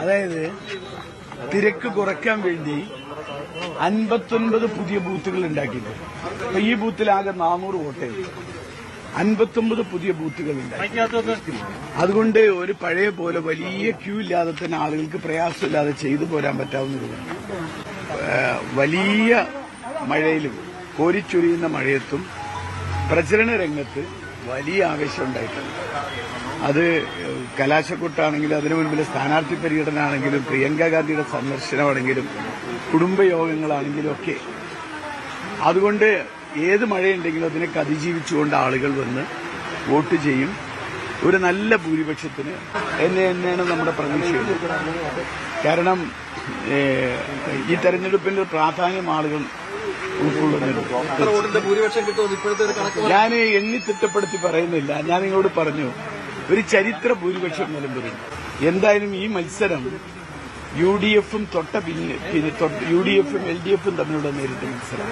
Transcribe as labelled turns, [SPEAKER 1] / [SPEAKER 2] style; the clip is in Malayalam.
[SPEAKER 1] അതായത് തിരക്ക് കുറയ്ക്കാൻ വേണ്ടി അൻപത്തൊൻപത് പുതിയ ബൂത്തുകൾ ഉണ്ടാക്കിയിട്ടുണ്ട്. അപ്പൊ ഈ ബൂത്തിലാകെ നാനൂറ് വോട്ടേ അൻപത്തൊമ്പത് പുതിയ ബൂത്തുകൾ ഉണ്ടാക്കി. അതുകൊണ്ട് ഒരു പഴയ പോലെ വലിയ ക്യൂ ഇല്ലാതെ തന്നെ ആളുകൾക്ക് പ്രയാസമില്ലാതെ ചെയ്തു പോരാൻ പറ്റാവുന്നതാണ് വലിയ മഴയിലും കോരിച്ചൊരിയുന്ന മഴയത്തും പ്രചരണ രംഗത്ത് വലിയ ആവേശം ഉണ്ടായിട്ടുണ്ട്. അത് കലാശക്കൊട്ടാണെങ്കിലും അതിനു മുൻപിലെ സ്ഥാനാർത്ഥി പര്യടനമാണെങ്കിലും പ്രിയങ്ക ഗാന്ധിയുടെ സന്ദർശനമാണെങ്കിലും കുടുംബയോഗങ്ങളാണെങ്കിലും ഒക്കെ. അതുകൊണ്ട് ഏത് മഴയുണ്ടെങ്കിലും അതിനൊക്കെ അതിജീവിച്ചുകൊണ്ട് ആളുകൾ വന്ന് വോട്ട് ചെയ്യും. ഒരു നല്ല ഭൂരിപക്ഷത്തിന് എന്നെ തന്നെയാണ് നമ്മുടെ പ്രതീക്ഷയുള്ളത്. കാരണം ഈ തെരഞ്ഞെടുപ്പിന്റെ പ്രാധാന്യം ആളുകൾ ഞാൻ എണ്ണി തിട്ടപ്പെടുത്തി പറയുന്നില്ല. ഞാൻ നിങ്ങളോട് പറഞ്ഞു ഒരു ചരിത്ര ഭൂരിപക്ഷം നിലമ്പെറും എന്തായാലും ഈ മത്സരം യു ഡി എഫും തൊട്ട പിന്നെ യു ഡി എഫും എൽ ഡി എഫും തമ്മിലുള്ള നേരിട്ട് മത്സരം